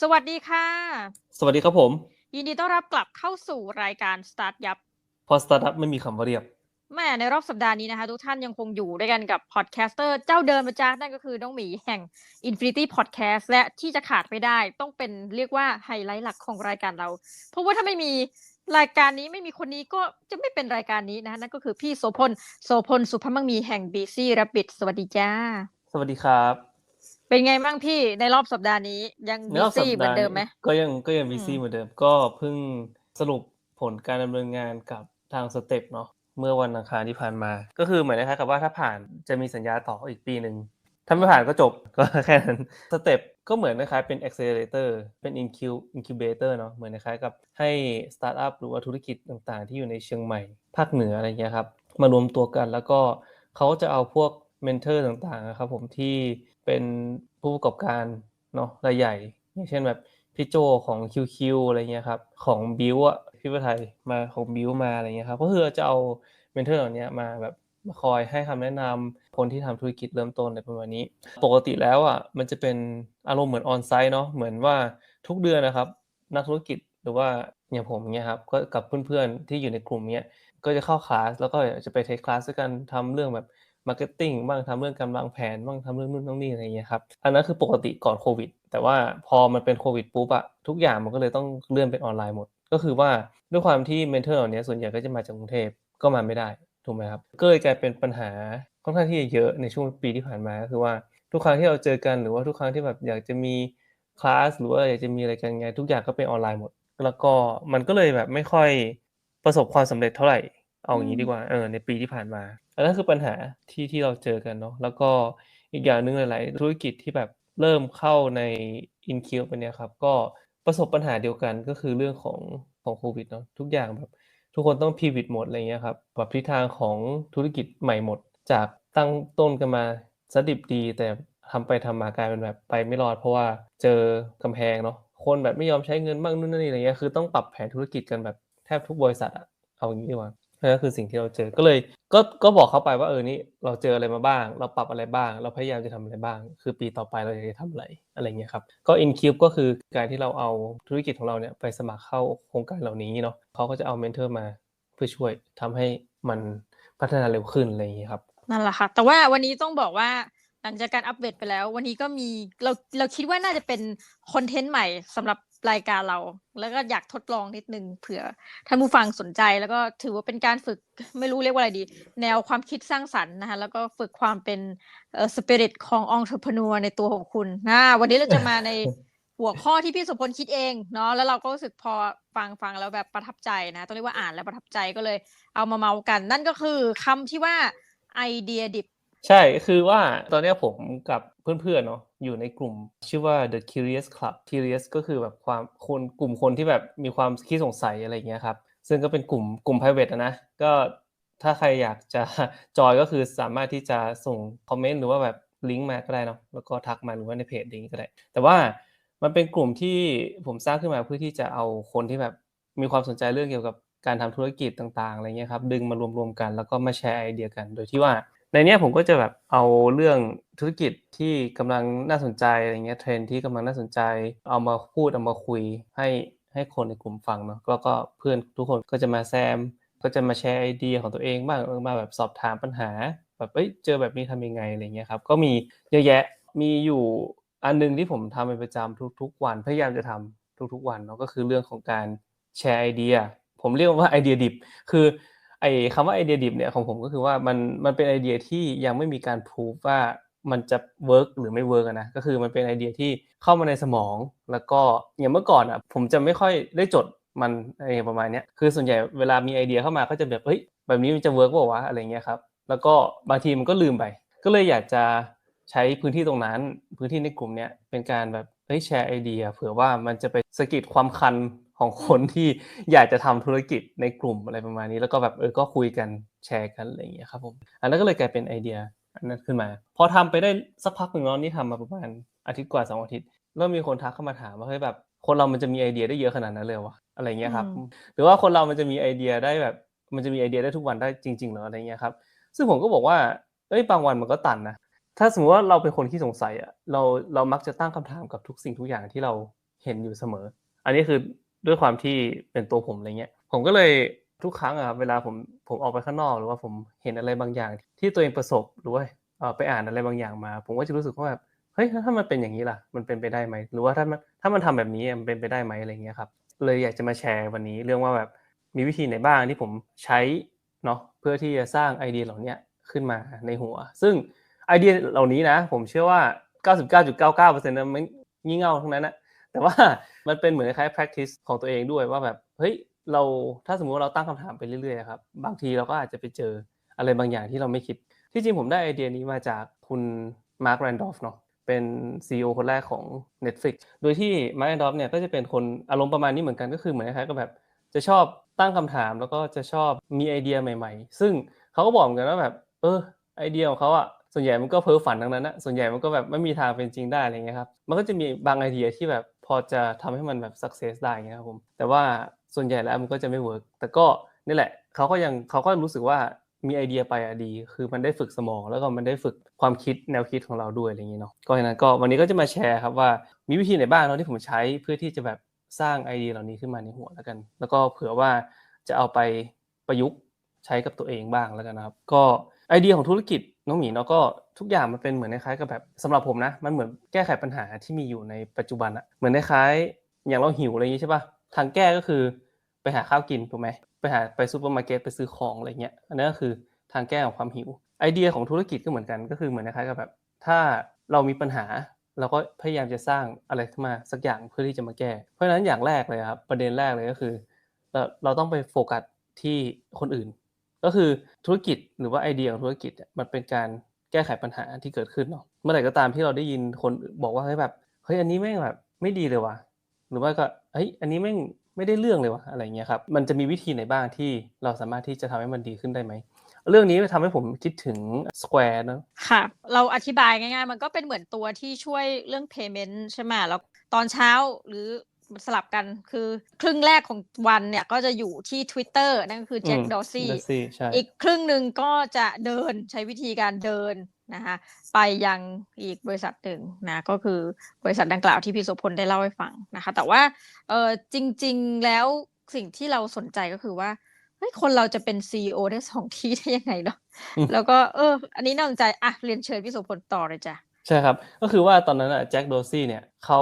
สวัสดีค่ะ สวัสดีครับผม ยินดีต้อนรับกลับเข้าสู่รายการ Start ยับพอสตาร์ทอัพไม่มีคำว่าเรียบแม่ในรอบสัปดาห์นี้นะคะ ทุกท่านยังคงอยู่ด้วยกันกับพอดแคสเตอร์เจ้าเดิมประจ้านั่นก็คือน้องหมีแห่ง Infinity Podcast และที่จะขาดไม่ได้ต้องเป็นเรียกว่าไฮไลท์หลักของรายการเรา เพราะว่าถ้าไม่มีรายการนี้ไม่มีคนนี้ก็จะไม่เป็นรายการนี้นะคะนั่นก็คือพี่โสพลโสพลสุภมังมีแห่ง BC Rabbit สวัสดีจ้า สวัสดีครับ เป็นไงบ้างพี่ในรอบสัปดาห์นี้ยังในบีรอบสัปซี่เหมือดานห์เดิมไหมก็ยังก็ยังอืบีมซีเหมือนเดิม ก็เพิ่งสรุปผลการดำเนินงานกับทางสเต็ปเนาะเมื่อวันอังคารที่ผ่านมา ก็คือเหมือนนะครับกับว่าถ้าผ่านจะมีสัญญาต่ออีกปีหนึ่งถ้าไม่ผ่านก็จบก็แค่นั้นสเต็ปก็เหมือนคล้ายๆเป็น accelerator เป็น incu- incubator เนาะเหมือนคล้ายๆกับให้สตาร์ทอัพหรือว่าธุรกิจต่างๆ ที่อยู่ในเชียงใหม่ภาคเหนืออะไรเงี้ยครับมารวมตัวกันแล้วก็เขาจะเอาพวกเมนเทอร์ต่างๆนะครับผมที่ เป็นผู้ประกอบการเนาะรายใหญ่ อย่างเช่นแบบพี่โจของ QQ อะไรเงี้ยครับของบิวอะพี่ประไทยมาของบิวมาอะไรเงี้ยครับก็คือจะเอาเมนเทอร์เหล่านี้มาแบบมาคอยให้คำแนะนำคนที่ทำธุรกิจเริ่มต้นในประมาณนี้ ปกติแล้วอะมันจะเป็นอารมณ์เหมือนออนไซต์เนาะเหมือนว่าทุกเดือนนะครับ นักธุรกิจหรือว่าอย่างผมเนี่ยครับก็กับเพื่อนๆที่อยู่ในกลุ่มเนี้ยก็จะเข้าคลาสแล้วก็จะไปเทคคลาสด้วยกันทำเรื่องแบบ มาร์เก็ตติ้งบ้างทำเรื่องการวางแผนบ้างทำเรื่องนู่นนั่นนี่อะไรเงี้ยครับอันนั้นคือปกติก่อนโควิด แต่ว่าพอมันเป็นโควิดปุ๊บอะทุกอย่างมันก็เลยต้องเลื่อนเป็นออนไลน์หมด ก็คือว่าด้วยความที่เมนเทอร์เหล่านี้ส่วนใหญ่ก็จะมาจากกรุงเทพก็มาไม่ได้ถูกไหมครับก็เลยกลายเป็นปัญหาค่อนข้างที่จะเยอะในช่วงปีที่ผ่านมาก็คือว่าทุกครั้งที่เราเจอกันหรือว่าทุกครั้งที่แบบอยากจะมีคลาสหรือว่าอยากจะมีอะไรกันไงทุกอย่างก็เป็นออนไลน์หมด แล้วก็มันก็เลยแบบไม่ค่อยประสบความสำเร็จเท่าไหร่ เอาอย่างนี้ดีกว่าเออในปีที่ผ่านมาอันนั้นคือปัญหาที่ที่เราเจอกันเนาะแล้วก็อีกอย่างหนึ่งหลาย ๆ ธุรกิจที่แบบเริ่มเข้าใน in q ไปเนี่ยครับ ก็ประสบปัญหาเดียวกันก็คือเรื่องของของโควิดเนาะทุกอย่างแบบทุกคนต้องพีวิตหมดอะไรเงี้ยครับปรับทิศทางของธุรกิจใหม่หมด จากตั้งต้นกันมาสดิบดี แต่ทำไปทำมากลายเป็นแบบไปไม่รอด เพราะว่าเจอกำแพงเนาะคนแบบไม่ยอมใช้เงินบ้างนู่นนั่นนี่อะไรเงี้ยคือต้องปรับแผนธุรกิจกันแบบแทบทุกบริษัทอะเอาอย่างนี้ดีกว่า นั่นก็คือสิ่งที่เราเจอก็เลยก็ก็บอกเขาไปว่าเออนี่เราเจออะไรมาบ้าง เราปรับอะไรบ้าง เราพยายามจะทำอะไรบ้าง คือปีต่อไปเราอยากจะทำอะไรอะไรเงี้ยครับก็ InCube ก็คือการที่เราเอาธุรกิจของเราเนี่ยไปสมัครเข้าโครงการเหล่านี้เนาะเขาก็จะเอาเมนเทอร์มาเพื่อช่วยทำให้มันพัฒนาเร็วขึ้นอะไรอย่างเงี้ยครับนั่นแหละค่ะ แต่ว่าวันนี้ต้องบอกว่าหลังจากการอัปเดตไปแล้ว วันนี้ก็มีเราเราคิดว่าน่าจะเป็นคอนเทนต์ใหม่สำหรับ รายการเรา แล้วก็อยากทดลองนิดนึงเผื่อท่านผู้ฟังสนใจ แล้วก็ถือว่าเป็นการฝึกไม่รู้เรียกว่าอะไรดี แนวความคิดสร้างสรรค์นะคะแล้วก็ฝึกความเป็นเอ่อสปิริตขององค์ r e ร e ในตัวของคุณนะวันนี้เราจะมาในหัวข้อที่พี่สุพลคิดเองเนาะแล้วเราก็รู้สึกพอฟังฟังแล้วแบบประทับใจนะต้องเรียกว่าอ่านแล้วประทับใจก็เลย เอามาเมากัน นั่นก็คือคำที่ว่าไอเดียดิบ ใช่คือว่าตอนนี้ผมกับเพื่อนๆเนาะอยู่ในกลุ่มชื่อว่า The Curious Club Curious ก็คือแบบความคนกลุ่มคนที่แบบมีความขี้สงสัยอะไรเงี้ยครับซึ่งก็เป็นกลุ่มกลุ่ม private นะก็ถ้าใครอยากจะจอยก็คือสามารถที่จะส่งคอมเมนต์หรือว่าแบบลิงก์มาก็ได้เนาะแล้วก็ทักมาหรือว่าในเพจนี้ก็ได้แต่ว่ามันเป็นกลุ่มที่ผมสร้างขึ้นมาเพื่อที่จะเอาคนที่แบบมีความสนใจเรื่องเกี่ยวกับการทำธุรกิจต่างๆอะไรเงี้ยครับดึงมารวมๆกันแล้วก็มาแชร์ไอเดียกัน โดยที่ว่า ในเนี้ยผมก็จะแบบเอาเรื่องธุรกิจที่กำลังน่าสนใจอะไรเงี้ยเทรนที่กำลังน่าสนใจ เอามาพูดเอามาคุยให้ให้คนในกลุ่มฟังเนาะแล้วก็เพื่อนทุกคนก็จะมาแซม ก็จะมาแชร์ไอเดียของตัวเองบ้างมาแบบสอบถามปัญหา แบบเอ้ยเจอแบบนี้ทำยังไงอะไรเงี้ยครับก็มีเยอะแยะมีอยู่อันหนึงที่ผมทำเป็นประจำทุก ๆ วันพยายามจะทำทุกๆ วันเนาะก็คือเรื่องของการแชร์ไอเดีย ผมเรียกว่าไอเดียดิบ คือ ไอ้คำว่าไอเดียดิบเนี่ยของผมก็คือว่ามันมันเป็นไอเดียที่ยังไม่มีการพูฟว่ามันจะเวิร์กหรือไม่เวิร์กนะก็คือมันเป็นไอเดียที่เข้ามาในสมอง แล้วก็อย่างเมื่อก่อนอะผมจะไม่ค่อยได้จดมันอะไรประมาณเนี้ยคือส่วนใหญ่เวลามีไอเดียเข้ามาก็จะแบบเฮ้ยแบบนี้มันจะเวิร์กเปล่าวะอะไรเงี้ยครับแล้วก็บางทีมันก็ลืมไป ก็เลยอยากจะใช้พื้นที่ตรงนั้น พื้นที่ในกลุ่มเนี้ยเป็นการแบบเฮ้ยแชร์ไอเดีย เผื่อว่ามันจะไปสะกิดความคัน ของคนที่อยากจะทำธุรกิจในกลุ่มอะไรประมาณนี้ แล้วก็แบบเออก็คุยกันแชร์กันอะไรอย่างเงี้ยครับผมอันนั้นก็เลยกลายเป็นไอเดียอันนั้นขึ้นมา พอทำไปได้สักพักหนึ่งเนาะนี่ทำมาประมาณอาทิตย์กว่าสองอาทิตย์เริ่มมีคนทักเข้ามาถามว่าเฮ้ยแบบ คนเรามันจะมีไอเดียได้เยอะขนาดนั้นเลยวะอะไรเงี้ยครับหรือว่าคนเรามันจะมีไอเดียได้แบบ มันจะมีไอเดียได้ทุกวันได้จริงๆหรออะไรเงี้ยครับซึ่งผมก็บอกว่าเอ้ยบางวันมันก็ตันนะถ้าสมมติว่าเราเป็นคนที่สงสัยอะเราเรามักจะตั้งคำถามกับทุกสิ่งทุกอย่างที่เราเห็นอยู่เสมอ อันนี้คือ ด้วยความที่เป็นตัวผมอะไรเงี้ย ผมก็เลยทุกครั้งอะครับเวลาผมผมออกไปข้างนอกหรือว่าผมเห็นอะไรบางอย่าง ที่ตัวเองประสบหรือว่าไปอ่านอะไรบางอย่างมา ผมก็จะรู้สึกว่าแบบเฮ้ยถ้ามันเป็นอย่างนี้ล่ะ มันเป็นไปได้ไหมหรือว่าถ้ามันถ้ามันทำแบบนี้มันเป็นไปได้ไหมอะไรเงี้ยครับเลยอยากจะมาแชร์วันนี้เรื่องว่าแบบมีวิธีไหนบ้างที่ผมใช้เนาะเพื่อที่จะสร้างไอเดียเหล่านี้ขึ้นมาในหัว ซึ่งไอเดียเหล่านี้นะ ผมเชื่อว่า 99.99%นั้นมันงี่เง่าทั้งนั้นนะแต่ว่า มันเป็นเหมือนคล้าย practice ของตัวเองด้วยว่าแบบเฮ้ยเราถ้าสมมติว่าเราตั้งคำถามไปเรื่อยๆครับบางทีเราก็อาจจะไปเจออะไรบางอย่างที่เราไม่คิด ที่จริงผมได้ไอเดียนี้มาจากคุณมาร์คแรนดอฟเนาะเป็น CEO คนแรกของ Netflix โดยที่มาร์คแรนดอฟเนี่ยก็จะเป็นคนอารมณ์ประมาณนี้เหมือนกันก็คือเหมือนคล้ายๆกับแบบจะชอบตั้งคำถามแล้วก็จะชอบมีไอเดียใหม่ ๆ ซึ่งเขาก็บอกกันว่าแบบ เออไอเดียของเขาอะส่วนใหญ่มันก็เพ้อฝันทั้งนั้นนะส่วนใหญ่มันก็แบบไม่มีทางเป็นจริงได้อะไรเงี้ยครับมันก็จะมีบางไอเดียที่แบบ พอจะทำให้มันแบบ success ได้เงี้ยครับผมแต่ว่าส่วนใหญ่แล้วมันก็จะไม่เวิร์กแต่ก็นี่แหละเขาก็ยังเขาก็รู้สึกว่ามีไอเดียไปอะดี คือมันได้ฝึกสมอง แล้วก็มันได้ฝึกความคิดแนวคิดของเราด้วยอะไรอย่างนี้เนาะก็ฉะนั้นก็วันนี้ก็จะมาแชร์ครับว่ามีวิธีไหนบ้างเนาะที่ผมใช้เพื่อที่จะแบบสร้างไอเดียเหล่านี้ขึ้นมาในหัวแล้วกัน แล้วก็เผื่อว่าจะเอาไปประยุกต์ใช้กับตัวเองบ้างแล้วกันนะครับ ก็ไอเดียของธุรกิจ น้องหมีเนาะก็ทุกอย่างมันเป็นเหมือนคล้ายกับแบบสำหรับผมนะ มันเหมือนแก้ไขปัญหาที่มีอยู่ในปัจจุบันอะเหมือนคล้ายอย่างเราหิวอะไรอย่างนี้ใช่ปะทางแก้ก็คือไปหาข้าวกินถูกไหมไปหาไปซูเปอร์มาร์เก็ตไปซื้อของอะไรเงี้ยอันนั้ก็คือทางแก้ของความหิว ไอเดียของธุรกิจก็เหมือนกันก็คือเหมือนคล้ายกับแบบ ถ้าเรามีปัญหาเราก็พยายามจะสร้างอะไรขึ้นมาสักอย่างเพื่อที่จะมาแก้ เพราะฉะนั้นอย่างแรกเลยครับประเด็นแรกเลยก็คือเราต้องไปโฟกัสที่คนอื่น ก็คือธุรกิจหรือว่าไอเดียของธุรกิจมันเป็นการแก้ไขปัญหาที่เกิดขึ้นเนาะเมื่อไหร่ก็ตามที่เราได้ยินคนบอกว่าเฮ้ยแบบเฮ้ยอันนี้แม่งแบบไม่ดีเลยว่ะหรือว่าก็เฮ้ยอันนี้แม่งไม่ได้เรื่องเลยว่ะอะไรเงี้ยครับมันจะมีวิธีไหนบ้างที่เราสามารถที่จะทำให้มันดีขึ้นได้ไหมเรื่องนี้ทำให้ผมคิดถึง Square เนะค่ะ เราอธิบายง่ายๆ มันก็เป็นเหมือนตัวที่ช่วยเรื่อง payment ใช่ไหมแล้วตอนเช้าหรือ สลับกันคือครึ่งแรกของวันเนี่ยก็จะอยู่ที่ Twitter นั่นก็คือแจ็คอืมดอซี่ Dorsey ใช่อีกครึ่งหนึ่งก็จะเดินใช้วิธีการเดินนะคะไปยังอีกบริษัทหนึ่งนะก็คือบริษัทดังกล่าวที่พี่โสพลได้เล่าให้ฟังนะคะ แต่ว่าเออจริง ๆ แล้วสิ่งที่เราสนใจก็คือว่าเฮ้ยคนเราจะเป็นซีอได้สองที่ได้ยังไงเนาะอืมแล้วก็เออ อันนี้น่าสนใจอะเรียนเชิญพี่โสพลต่อเลยจ้ะใช่ครับ ก็คือว่าตอนนั้นอะแจ็คโดซี่เนี่ยเขา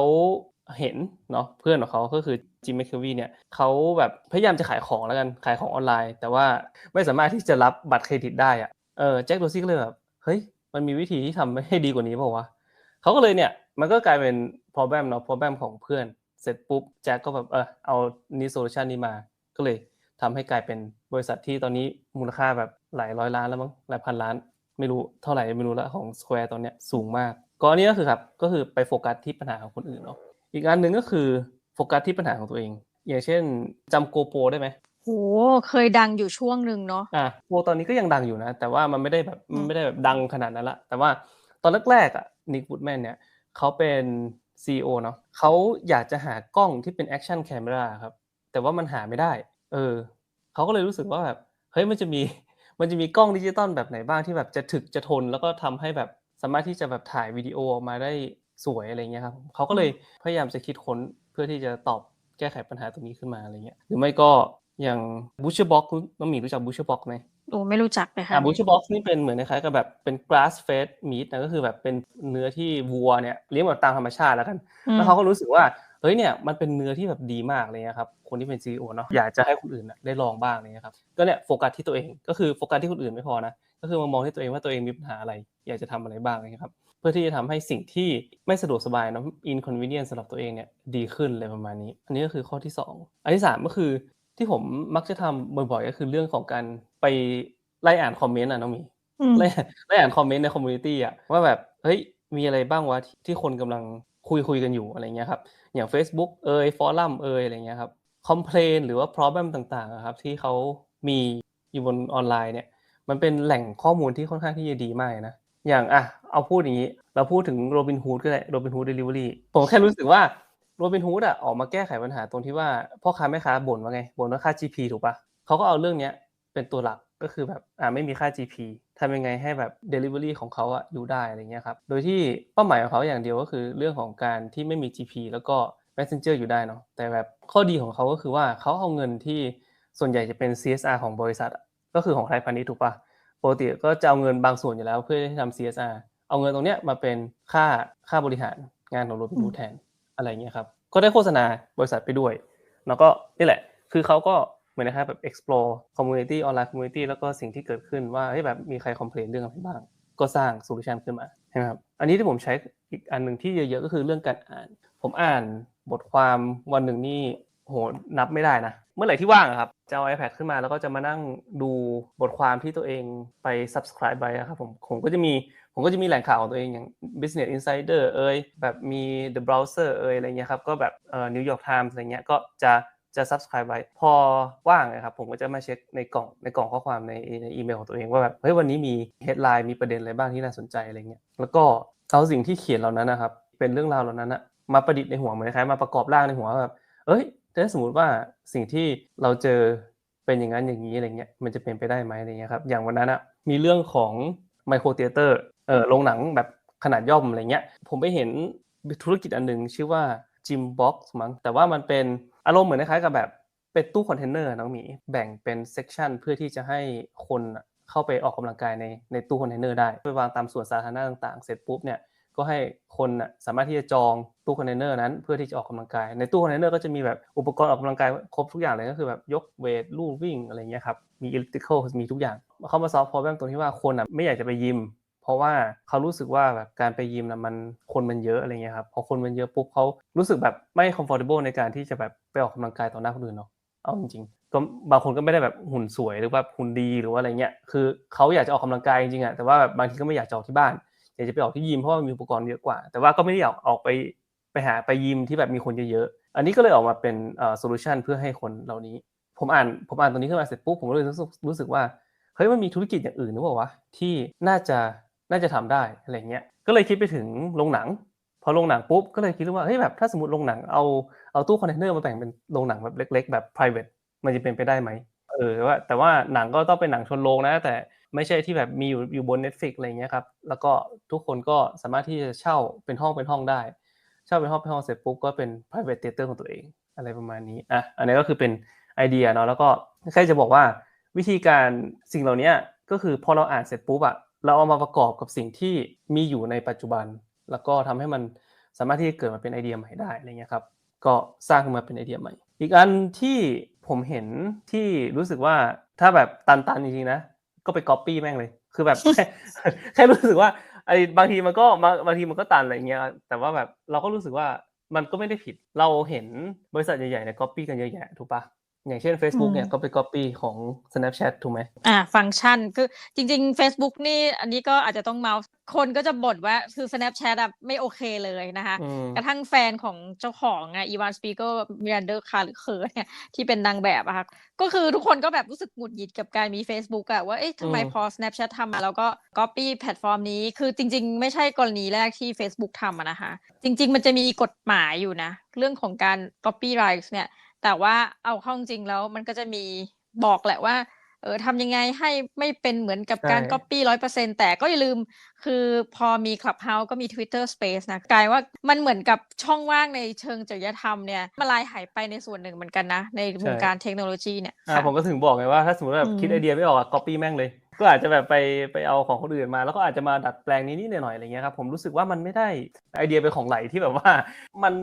เห็นเนาะเพื่อนของเขาก็คือจิมแมคเควีเนี่ยเขาแบบพยายามจะขายของแล้วกันขายของออนไลน์ แต่ว่าไม่สามารถที่จะรับบัตรเครดิตได้อะเออแจ็คโดซี่ก็เลยแบบเฮ้ยมันมีวิธีที่ทำให้ดีกว่านี้เปล่าวะเขาก็เลยเนี่ยมันก็กลายเป็น problem เนาะ problem ของเพื่อนเสร็จปุ๊บแจ็คก็แบบเออเอานี้โซลูชันนี้มาก็เลยทำให้กลายเป็นบริษัทที่ตอนนี้มูลค่าแบบหลายร้อยล้านแล้วมั้งหลายพันล้าน ไม่รู้เท่าไหร่ไม่รู้ละของ Square ตอนเนี้ยสูงมากก็อนนี้ก็คือครับก็คือไปโฟกัสที่ปัญหาของคนอื่นเนาะ อีกอันหนึ่งก็คือโฟกัสที่ปัญหาของตัวเอง อย่างเช่นจำโกโปได้ไหมโหเคยดังอยู่ช่วงหนึ่งเนาะอะโปตอนนี้ก็ยังดังอยู่นะ แต่ว่ามันไม่ได้แบบอืมมันไม่ได้แบบดังขนาดนั้นละ แต่ว่าตอนแรกๆอะนิกวูดแมนเนี่ยเขาเป็น CEO เนาะเขาอยากจะหากล้องที่เป็นแอคชั่นแคม e ราครับ แต่ว่ามันหาไม่ได้ เออเขาก็เลยรู้สึกว่าแบบเฮ้ยมันจะมีมันจะมีกล้องดิจิตอลแบบไหนบ้างที่แบบจะถึกจะทน แล้วก็ทำให้แบบสามารถที่จะแบบถ่ายวิดีโอออกมาได้ สวยอะไรเงี้ยครับเขาก็เลยพยายามจะคิดค้นเพื่อที่จะตอบแก้ไขปัญหาตรงนี้ขึ้นมาอะไรเงี้ยหรือไม่ก็อย่างบูช h บ็อกน้องหมีรู้จักบูช h บ็อกไหมโอ้ไม่รู้จักเลยค่ะอ่าบูช h บ็อกนี่เป็นเหมือนคล้ายๆกับแบบเป็น grass fed meat นะก็คือแบบเป็นเนื้อที่วัวเนี่ยเลี้ยงแบบตามธรรมชาติแล้วกันอืมแล้วเขาก็รู้สึกว่าเฮ้ยเนี่ยมันเป็นเนื้อที่แบบดีมากเลยนะครับคนที่เป็น CEO เนาะอยากจะให้คนอื่นน่ะได้ลองบ้างเลยนะครับก็เนี่ยโฟกัสที่ตัวเองก็คือโฟกัสที่คนอื่นไม่พอนะก็คือมามองที่ตัวเองว่าตัวเองมีปัญหาอะไร อยากจะทำอะไรบ้างนะครับเพื่อที่จะทำให้สิ่งที่ไม่สะดวกสบายเนาะ inconvenience สำหรับตัวเองเนี่ยดีขึ้นเลยประมาณนี้ อันนี้ก็คือข้อที่สองอันที่สามก็คือที่ผมมักจะทำบ่อยๆก็คือเรื่องของการไปไล่อ่านคอมเมนต์อะน้องหมีอืมไล่ไล่อ่านคอมเมนต์ในคอมมูนิตี้อะว่าแบบเฮ้ยมีอะไรบ้างวะที่ที่คนกำลังคุยคุยกันอยู่อะไรเงี้ยครับอย่าง Facebook เอยฟอรัมเอยอะไรเงี้ยครับคอมเพลนหรือว่า problem ต่างๆอะครับที่เขามีอยู่บนออนไลน์เนี่ยมันเป็นแหล่งข้อมูลที่ค่อนข้างที่จะดีมากนะอย่างอะ เอาพูดอย่างนี้ เราพูดถึงโรบินฮูดก็ได้โรบินฮูดเดลิเวอรี่ผมแค่รู้สึกว่าโรบินฮูดอะออกมาแก้ไขปัญหาตรงที่ว่าพ่อค้าแม่ค้าบ่นว่าไงบ่นว่าค่า GP ถูกปะเขาก็เอาเรื่องเนี้ยเป็นตัวหลักก็คือแบบอ่าไม่มีค่า GP ทำยังไงให้แบบ Delivery ของเขาอะอยู่ได้อะไรเงี้ยครับ โดยที่เป้าหมายของเขาอย่างเดียวก็คือเรื่องของการที่ไม่มี GP แล้วก็ Messenger อยู่ได้เนาะแต่แบบข้อดีของเขาก็คือว่าเขาเอาเงินที่ส่วนใหญ่จะเป็น CSR ของบริษัท ก็คือของไทยพาณิชย์ถูกปะปกติก็จะเอาเงินบางส่วนอยู่แล้วเพื่อที่ทำ CSR เอาเงินตรงเนี้ยมาเป็นค่าค่าบริหารงานของโรบินฮูดแทนอะไรเงี้ยครับก็ได้โฆษณาบริษัทไปด้วย แล้วก็นี่แหละ คือเขาก็เหมือนนะครับแบบ explore community online community แล้วก็สิ่งที่เกิดขึ้นว่าเฮ้ยแบบมีใคร complain เรื่องอะไรบ้าง ก็สร้างโซลูชันขึ้นมาใช่ไหมครับอันนี้ที่ผมใช้อีกอันหนึ่งที่เยอะๆก็คือเรื่องการอ่าน ผมอ่านบทความวันหนึ่งนี่โหนับไม่ได้นะ เมื่อไหร่ที่ว่างอะครับจะเอา iPad ขึ้นมาแล้วก็จะมานั่งดูบทความที่ตัวเองไป subscribe ไปอะครับผมผมก็จะมี ผมก็จะมีแหล่งข่าวของตัวเองอย่าง Business Insider เอ่ยแบบมี The Browser เอ่ยอะไรเงี้ยครับก็แบบเอ่อ New York Times อะไรเงี้ยก็จะจะ subscribe ไว้พอว่างนะครับผมก็จะมาเช็คในกล่องในกล่องข้อความในในอีเมลของตัวเองว่าแบบเฮ้ยวันนี้มี headline มีประเด็นอะไรบ้างที่น่าสนใจอะไรเงี้ยแล้วก็เอาสิ่งที่เขียนเหล่านั้นนะครับเป็นเรื่องราวเหล่านั้นนะมาประดิษฐ์ในหัวเหมือนคล้ายมาประกอบร่างในหัวแบบเอ้ยถ้าสมมติว่าสิ่งที่เราเจอเป็นอย่างนั้นอย่างนี้อะไรเงี้ยมันจะเป็นไปได้ไหมอะไรเงี้ยครับอย่างวันนั้นอะมีเรื่องของไมโครเทเตอร์ เออโรงหนังแบบขนาดย่อมอะไรเงี้ย ผมไปเห็นธุรกิจอันหนึ่งชื่อว่าจิมบ็อกซ์มั้งแต่ว่ามันเป็นอารมณ์เหมือนคล้ายๆกับแบบเป็นตู้คอนเทนเนอร์น้องหมีแบ่งเป็นเซกชันเพื่อที่จะให้คนเข้าไปออกกำลังกายในในตู้คอนเทนเนอร์ได้ไปวางตามส่วนสาธารณะต่างๆ เสร็จปุ๊บเนี่ยก็ให้คนน่ะสามารถที่จะจองตู้คอนเทนเนอร์นั้นเพื่อที่จะออกกำลังกายในตู้คอนเทนเนอร์ก็จะมีแบบอุปกรณ์ออกกำลังกายครบทุกอย่างเลยก็คือแบบยกเวทลู่วิ่งอะไรเงี้ยครับมี elliptical มีทุกอย่าง เขามาซอฟต์พอแบบตรงที่ว่าคนอะไม่อยากจะไปยิม เพราะว่าเขารู้สึกว่าแบบการไปยิมนะมันคนมันเยอะอะไรเงี้ยครับพอคนมันเยอะปุ๊บเขารู้สึกแบบไม่ comfortable ในการที่จะแบบไปออกกำลังกายต่อหน้าคนอื่นเนาะเอาจริงๆก็บางคนก็ไม่ได้แบบหุ่นสวยหรือว่าหุ่นดีหรือว่าอะไรเงี้ยคือเขาอยากจะออกกำลังกายจริงๆอะแต่ว่าแบบบางทีก็ไม่อยากจะออกที่บ้านอยากจะไปออกที่ยิมเพราะว่ามีอุปกรณ์เยอะกว่า แต่ว่าก็ไม่ได้อยากออกไปไปหาไปยิมที่แบบมีคนเยอะๆอันนี้ก็เลยออกมาเป็นเอ่อโซลูชันเพื่อให้คนเหล่านี้ ผมอ่านผมอ่านตรงนี้ขึ้นมาเสร็จปุ๊บผมก็เลยรู้สึกรู้สึกว่าเฮ้ยมันมีธุรกิจอย่างอื่นหรือเปล่าวะที่น่าจะ น่าจะทำได้อะไรเงี้ยก็เลยคิดไปถึงโรงหนัง พอโรงหนังปุ๊บก็เลยคิดว่าเฮ้ยแบบถ้าสมมติโรงหนังเอาเอาตู้คอนเทนเนอร์มาแบ่งเป็นโรงหนังแบบเล็ก ๆ แบบ private มันจะเป็นไปได้ไหมเออว่าแต่ว่าหนังก็ต้องเป็นหนังชนโรงนะ แต่ไม่ใช่ที่แบบมีอยู่อยู่บน Netflix อะไรเงี้ยครับแล้วก็ทุกคนก็สามารถที่จะเช่าเป็นห้องเป็นห้องได้ เช่าเป็นห้องเป็นห้องเสร็จปุ๊บก็เป็น private theater ของตัวเองอะไรประมาณนี้อะอันนี้ก็คือเป็นไอเดียเนาะแล้วก็แค่จะบอกว่าวิธีการสิ่งเหล่านี้ก็คือพอเราอ่านเสร็จปุ๊บอะ เราเอามาประกอบกับสิ่งที่มีอยู่ในปัจจุบัน แล้วก็ทำให้มันสามารถที่จะเกิดมาเป็นไอเดียใหม่ได้อะไรเงี้ยครับก็สร้างขึ้นมาเป็นไอเดียใหม่ อีกอันที่ผมเห็นที่รู้สึกว่าถ้าแบบตันๆจริงๆนะ ก็ไปก๊อปปี้แม่งเลย คือแบบแค่รู้สึกว่าไอ้บางทีมันก็บางบางทีมันก็ตันอะไรเงี้ย แต่ว่าแบบเราก็รู้สึกว่ามันก็ไม่ได้ผิด เราเห็นบริษัทใหญ่ๆเนี่ยก๊อปปี้กันเยอะแยะถูกปะ อย่างเช่น Facebook เนี่ยก็ไปก๊อปปี้ของ Snapchat ถูกไหมอ่า ฟังก์ชันคือจริง ๆ Facebook นี่อันนี้ก็อาจจะต้องเมาส์คนก็จะบ่นว่าคือ Snapchat อะไม่โอเคเลยนะคะอืมกระทั่งแฟนของเจ้าของอะอีวานสปีเกอร์มิรันเดอร์คาหรือเคอร์เนี่ยที่เป็นนางแบบอะค่ะก็คือทุกคนก็แบบรู้สึกหงุดหงิดกับการมี Facebook อะว่าเอ๊ะทำไมอืมพอ Snapchat ทำมาแล้วก็ Copy แพลตฟอร์มนี้คือจริง ๆ ไม่ใช่กรณีแรกที่ Facebook ทำอะนะคะ จริง ๆ มันจะมีกฎหมายอยู่นะ เรื่องของการ copyright เนี่ย แต่ว่าเอาเข้าจริงแล้วมันก็จะมีบอกแหละว่า เออทำยังไงให้ไม่เป็นเหมือนกับการใช่ copy ร้อยเปอร์เซ็นแต่ก็อย่าลืมคือพอมี Clubhouse ก็มี Twitter Space นะกลายว่ามันเหมือนกับช่องว่างในเชิงจริยธรรมเนี่ยมาลายหายไปในส่วนหนึ่งเหมือนกันนะ ในวงการเทคโนโลยีเนี่ยอ่าค่ะผมก็ถึงบอกไงว่าถ้าสมมติแบบอืมคิดไอเดียไม่ออกอะก๊อปปี้แม่งเลยก็อาจจะแบบไปไปเอาของคนอื่นมา แล้วก็อาจจะมาดัดแปลงนิดๆหน่อยๆอะไรเงี้ยครับผมรู้สึกว่ามันไม่ได้ไอเดียเป็นของไหลที่แบบว่า มัน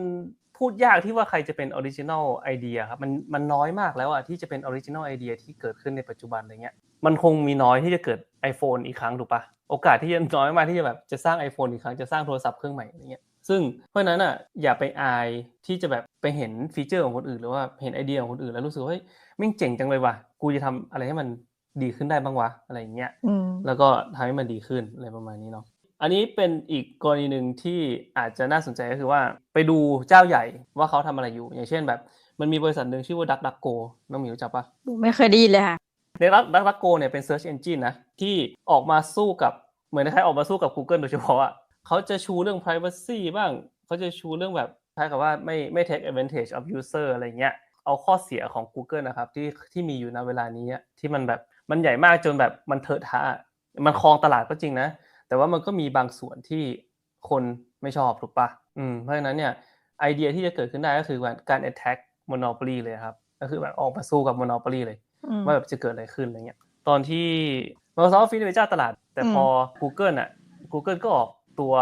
พูดยากที่ว่าใครจะเป็นออริจิน l ลไอเดียครับมันมันน้อยมากแล้วอะที่จะเป็นออริจิน l ลไอเดียที่เกิดขึ้นในปัจจุบันอะไรเงี้ยมันคงมีน้อยที่จะเกิด iPhone อีกครั้งถูกปะโอกาสที่จะน้อยมากที่จะแบบจะสร้าง iPhone อีกครั้งจะสร้างโทรศัพท์เครื่องใหม่อะไรเงี้ยซึ่งเพราะฉะนั้นอะอย่าไปอายที่จะแบบไปเห็นฟีเจอร์ของคนอื่นหรือว่าเห็นไอเดียของคนอื่นแล้วรู้สึกว่าเฮ้ยแม่งเจ๋งจังเลยว่ะกูจะทำอะไรให้มันดีขึ้นได้บ้างวะอะไรอย่างเงี้ยอืมแล้วก็ทำให้มันดีขึ้นอะไรประมาณนี้เนาะ อันนี้เป็นอีกกรณีหนึ่งที่อาจจะน่าสนใจก็คือว่าไปดูเจ้าใหญ่ว่าเขาทำอะไรอยู่ อย่างเช่นแบบ มันมีบริษัทหนึ่งชื่อว่า DuckDuckGo น้องหมิวรู้จักปะไม่เคยได้ยินเลยค่ะในรักดักดักโกเนี่ยเป็น Search Engine นะที่ออกมาสู้กับเหมือนคล้ายๆออกมาสู้กับ Google โดยเฉพาะอะเขาจะชูเรื่อง privacy บ้างเขาจะชูเรื่องแบบคล้ายกับว่าไม่ไม่ take advantage of user อะไรเงี้ยเอาข้อเสียของ Google นะครับที่ที่มีอยู่ในเวลานี้อะที่มันแบบมันใหญ่มากจนแบบมันเถอะทะมันครองตลาดก็จริงนะ แต่ว่ามันก็มีบางส่วนที่คนไม่ชอบถูกปะอืมเพราะฉะนั้นเนี่ยไอเดียที่จะเกิดขึ้นได้ก็คือการ attack monopoly เลยครับ ก็คือแบบออกมาสู้กับ monopoly เลยอืมว่าแบบจะเกิดอะไรขึ้นอะไรเงี้ยตอนที่ Microsoft Office เป็นเจ้าตลาด แต่พอ Google อะ Google ก็ออกตัว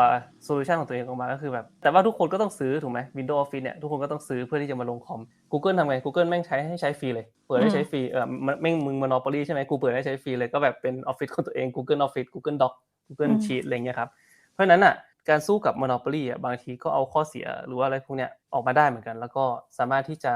โซลูชันของตัวเองออกมาก็คือแบบ แต่ว่าทุกคนก็ต้องซื้อถูกไหม Windows Office เนี่ยทุกคนก็ต้องซื้อเพื่อที่จะมาลงคอม Google ทำไง Google แม่งใช้ให้ใช้ฟรีเลย เปิดให้ใช้ฟรีเออมันแม่งมึง monopoly ใช่ไหมกูเปิดให้ใช้ฟรีเลยก็แบบเป็น Office ของตัวเอง Google Office Google Doc Google อืม Sheet อะไรเงี้ยครับ เพราะฉะนั้นอะการสู้กับ monopoly อะบางทีก็เอาข้อเสียหรือว่าอะไรพวกเนี้ยออกมาได้เหมือนกัน แล้วก็สามารถที่จะ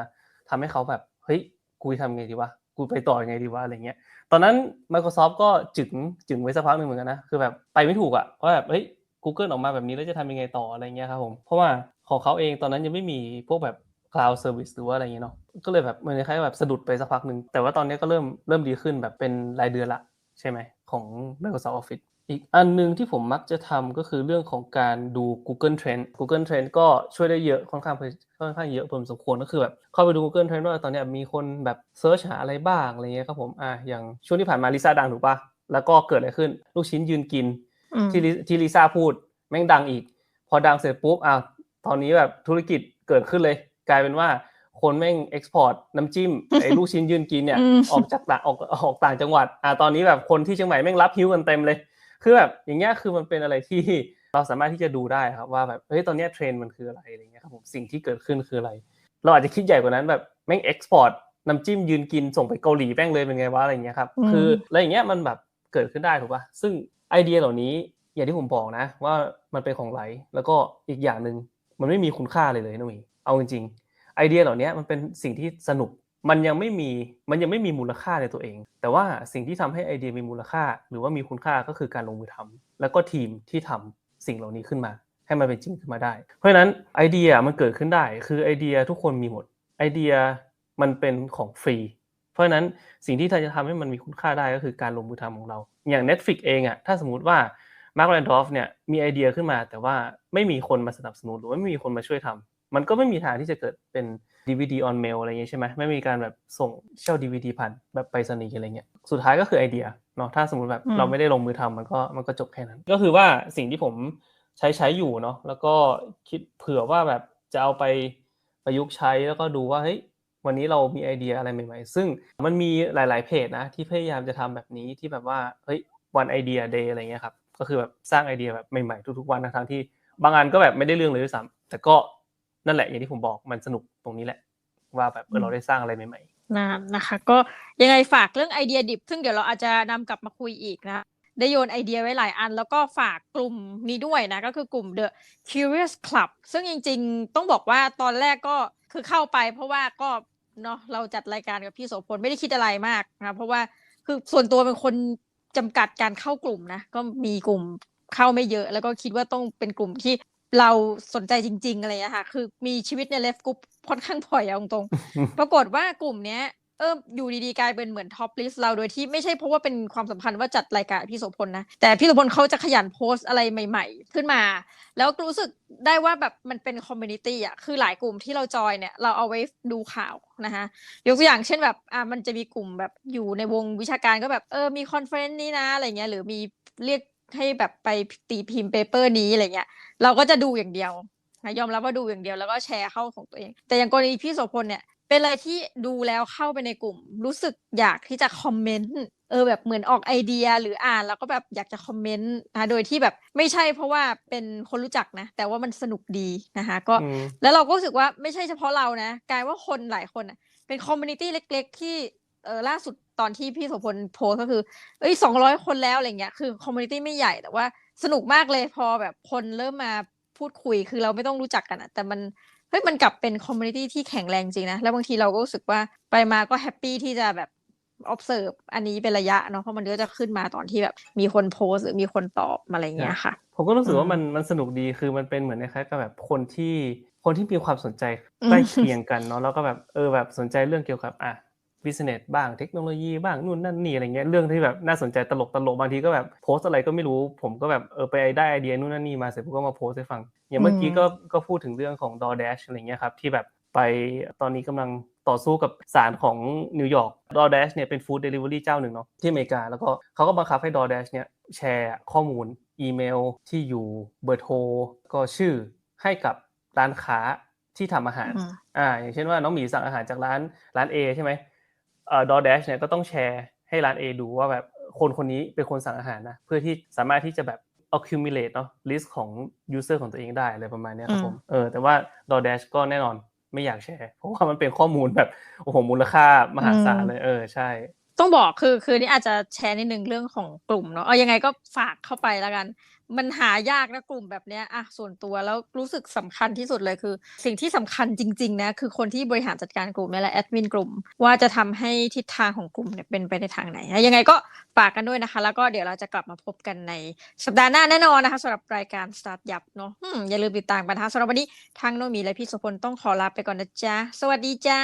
ทำให้เขาแบบเฮ้ยกูจะทำไงดีวะกูไปต่อยังไงดีวะอะไรเงี้ย ตอนนั้น Microsoft ก็จึงจึงไว้สักพักหนึ่งเหมือนกันนะคือแบบไปไม่ถูกอะว่าแบบเฮ้ย Google ออกมาแบบนี้แล้วจะทำยังไงต่ออะไรเงี้ยครับผมเพราะว่าของเขาเองตอนนั้นยังไม่มีพวกแบบ cloud service หรือว่าอะไรเงี้ยเนาะก็เลยแบบมันคล้ายๆแบบสะดุดไปสักพักหนึ่งแต่ว่าตอนนี้ก็เริ่มเริ่มดีขึ้นแบบเป็นรายเดือนละใช่ไหมของ Microsoft Office อีกอันหนึงที่ผมมักจะทำก็คือเรื่องของการดู Google Trend Google Trend ก็ช่วยได้เยอะค่อนข้างค่อนข้างเยอะพอสมควรก็คือแบบเข้าไปดู Google Trend ว่าตอนเนี้ยมีคนแบบเซิร์ชหาอะไรบ้างอะไรเงี้ยครับผมอะอย่างช่วงที่ผ่านมาลิซ่าดังถูกปะแล้วก็เกิดอะไรขึ้น ลูกชิ้นยืนกินอืมที่ลิที่ลิซ่าพูดแม่งดังอีก พอดังเสร็จปุ๊บอะตอนนี้แบบธุรกิจเกิดขึ้นเลย กลายเป็นว่าคนแม่งเอ็กซ์พอร์ตน้ำจิ้มไอ้ลูกชิ้นยืนกินเนี่ยอืมออกจากต่างออกออกต่างจังหวัดอะตอนนี้แบบคนที่เชียงใหม่แม่งรับฮิ้วกันเต็มเลย คือแบบอย่างเงี้ยคือมันเป็นอะไรที่เราสามารถที่จะดูได้ครับว่าแบบเฮ้ยตอนเนี้ยเทรนด์มันคืออะไรอะไรเงี้ยครับผมสิ่งที่เกิดขึ้นคืออะไร เราอาจจะคิดใหญ่กว่านั้นแบบแม่งเอ็กซ์พอร์ตน้ำจิ้มยืนกินส่งไปเกาหลีแม่งเลยเป็นไงวะอะไรเงี้ยครับอืมคืออะไรอย่างเงี้ยมันแบบเกิดขึ้นได้ถูกปะซึ่งไอเดียเหล่านี้อย่างที่ผมบอกนะ ว่ามันเป็นของไหลแล้วก็อีกอย่างหนึ่งมันไม่มีคุณค่าเลยเลยนะมีเอาจริงๆไอเดียเหล่านี้มันเป็นสิ่งที่สนุก มันยังไม่มีมันยังไม่มีมูลค่าในตัวเอง แต่ว่าสิ่งที่ทำให้ไอเดียมีมูลค่า หรือว่ามีคุณค่าก็คือการลงมือทำแล้วก็ทีมที่ทำสิ่งเหล่านี้ขึ้นมา ให้มันเป็นจริงขึ้นมาได้ เพราะฉะนั้นไอเดียมันเกิดขึ้นได้ คือไอเดียทุกคนมีหมดไอเดียมันเป็นของฟรี เพราะฉะนั้นสิ่งที่จะทำให้มันมีคุณค่าได้ก็คือการลงมือทำของเรา อย่าง Netflix เองอะถ้าสมมติว่ามาร์ r แ n นดอฟเนี่ยมีไอเดียขึ้นมา แต่ว่าไม่มีคนมาสนับสนุนหรือไม่มีคนมาช่วยทำมันก็ไม่มีทางที่จะเกิดเป็น DVD on mail อะไรเงี้ยใช่ไหมไม่มีการแบบส่งเช่า DVD ผ่านแบบไปรษณีย์อะไรเงี้ยสุดท้ายก็คือไอเดียเนาะถ้าสมมติแบบอืมเราไม่ได้ลงมือทำมันก็มันก็จบแค่นั้น ก็คือว่าสิ่งที่ผมใช้ใช้อยู่เนาะแล้วก็คิดเผื่อว่าแบบจะเอาไปประยุกต์ใช้แล้วก็ดูว่าเฮ้ยวันนี้เรามีไอเดียอะไรใหม่ ๆ ซึ่งมันมีหลาย ๆเพจนะที่พยายามจะทำแบบนี้ที่แบบว่าเฮ้ยวันไอเดียเดย์อะไรเงี้ยครับก็คือแบบสร้างไอเดียแบบใหม่ๆทุกๆวันนะทั้งที่บางอันก็แบบไม่ได้เรื่องเลยด้วยซ้ำแต่ก็ นั่นแหละ อย่างที่ผมบอกมันสนุกตรงนี้แหละ ว่าแบบเออเราได้สร้างอะไรใหม่นะนะคะ ก็ยังไงฝากเรื่องไอเดียดิบ ซึ่งเดี๋ยวเราอาจจะนำกลับมาคุยอีกนะได้โยนไอเดียไว้หลายอัน แล้วก็ฝากกลุ่มนี้ด้วยนะ ก็คือกลุ่ม The Curious Club ซึ่งจริง ๆ ต้องบอกว่าตอนแรกก็คือเข้าไป เพราะว่าก็เนาะเราจัดรายการกับพี่โสพลไม่ได้คิดอะไรมากนะเพราะว่าคือส่วนตัวเป็นคนจำกัดการเข้ากลุ่มนะ ก็มีกลุ่มเข้าไม่เยอะ แล้วก็คิดว่าต้องเป็นกลุ่มที่ เราสนใจจริง ๆ อะไรอย่างเงี้ยค่ะ คือมีชีวิตในเลฟกรุ๊ปค่อนข้างบ่อยเอาตรงๆๆปรากฏว่ากลุ่มเนี้ยเอออยู่ดีๆกลายเป็นเหมือนท็อปลิสต์เราโดยที่ไม่ใช่เพราะว่าเป็นความสัมพันธ์ว่าจัดรายการพี่โสพลนะ แต่พี่โสพลเขาจะขยันโพสต์อะไรใหม่ ๆ ขึ้นมา แล้วรู้สึกได้ว่าแบบมันเป็นคอมมูนิตี้อะคือหลายกลุ่มที่เราจอยเนี่ย เราเอาไว้ดูข่าวนะคะยกตัวอย่างเช่นแบบอะมันจะมีกลุ่มแบบอยู่ในวงวิชาการก็แบบเออมีคอนเฟรนซ์นี้นะอะไรเงี้ยหรือมีเรียกให้แบบไปตีพิมพ์เปเปอร์นี้อะไรเงี้ย เราก็จะดูอย่างเดียวนะยอมรับว่าดูอย่างเดียวแล้วก็แชร์เข้าของตัวเอง แต่อย่างกรณีพี่โสพลเนี่ยเป็นอะไรที่ดูแล้วเข้าไปในกลุ่ม รู้สึกอยากที่จะคอมเมนต์เออแบบเหมือนออกไอเดียหรืออ่านแล้วก็แบบอยากจะคอมเมนต์นะโดยที่แบบไม่ใช่เพราะว่าเป็นคนรู้จักนะ แต่ว่ามันสนุกดีนะคะก็อืมแล้วเราก็รู้สึกว่าไม่ใช่เฉพาะเรานะกลายว่าคนหลายคนอะเป็นคอมมูนิตี้เล็ก ๆ ที่เออล่าสุดตอนที่พี่โสพลโพสต์ก็คือ เอ้ยสองร้อยคนแล้วอะไรเงี้ยคือคอมมูนิตี้ไม่ใหญ่แต่ว่า สนุกมากเลยพอแบบคนเริ่มมาพูดคุยคือเราไม่ต้องรู้จักกันอะแต่มันเฮ้ยมันกลับเป็นคอมมูนิตี้ที่แข็งแรงจริงนะ แล้วบางทีเราก็รู้สึกว่าไปมาก็แฮปปี้ที่จะแบบ observe อันนี้เป็นระยะเนาะเพราะมันก็จะขึ้นมาตอนที่แบบมีคนโพสต์หรือมีคนตอบมาอะไรเงี้ยค่ะ ผมก็รู้สึกว่าอืมมันมันสนุกดีคือมันเป็นเหมือนคล้ายๆกับแบบคนที่คนที่มีความสนใจอืมใกล้เคียงกันเนาะแล้วก็แบบเออแบบสนใจเรื่องเกี่ยวกับอะ business บ้างเทคโนโลยีบ้างนู่นนั่นนี่อะไรเงี้ยเรื่องที่แบบน่าสนใจตลกตลกบางทีก็แบบโพสต์อะไรก็ไม่รู้ ผมก็แบบเออไปได้ไอเดียนู่นนั่นนี่มาเสร็จผมก็มาโพสต์ให้ฟังอย่างเมื่อกี้อืมก็ก็พูดถึงเรื่องของ DoorDash อะไรเงี้ยครับที่แบบไปตอนนี้กำลังต่อสู้กับศาลของนิวยอร์ก DoorDash เนี่ยเป็นฟู้ดเดลิเวอรี่เจ้าหนึ่งเนาะที่อเมริกา แล้วก็เขาก็บังคับให้ DoorDash เนี่ยแชร์ข้อมูลอีเมลที่อยู่เบอร์โทรก็ชื่อให้กับร้านค้าที่ทำอาหารอืมอ่าอย่างเช่นว่าน้องหมีสั่งอาหารจากร้านร้าน A ใช่ไหม เอ่อ DoorDash เนี่ยก็ต้องแชร์ให้ร้าน A ดูว่าแบบคนคนนี้เป็นคนสั่งอาหารนะเพื่อที่สามารถที่จะแบบ accumulate เนาะ list ของ user ของตัวเองได้อะไรประมาณเนี้ยครับผมเออแต่ว่า DoorDash ก็แน่นอนไม่อยากแชร์ เพราะว่ามันเป็นข้อมูลแบบโอ้โหมูลค่ามหาศาลเลยเออใช่ ต้องบอกคือคือนี่อาจจะแชร์นิดนึงเรื่องของกลุ่มเนาะเอายังไงก็ฝากเข้าไปแล้วกัน มันหายากนะกลุ่มแบบเนี้ยอะส่วนตัวแล้วรู้สึกสำคัญที่สุดเลยคือ สิ่งที่สำคัญจริงๆนะคือคนที่บริหารจัดการกลุ่มนี่แหละแอดมินกลุ่ม ว่าจะทำให้ทิศทางของกลุ่มเนี่ยเป็นไปในทางไหนนะยังไงก็ฝากกันด้วยนะคะ แล้วก็เดี๋ยวเราจะกลับมาพบกันในสัปดาห์หน้าแน่นอนนะคะสำหรับรายการ Start ยับเนาะอย่าลืมติดตามกันนะคะสำหรับวันนี้ทางโนมีและพี่สุพลต้องขอลาไปก่อนนะจ๊ะสวัสดีจ้า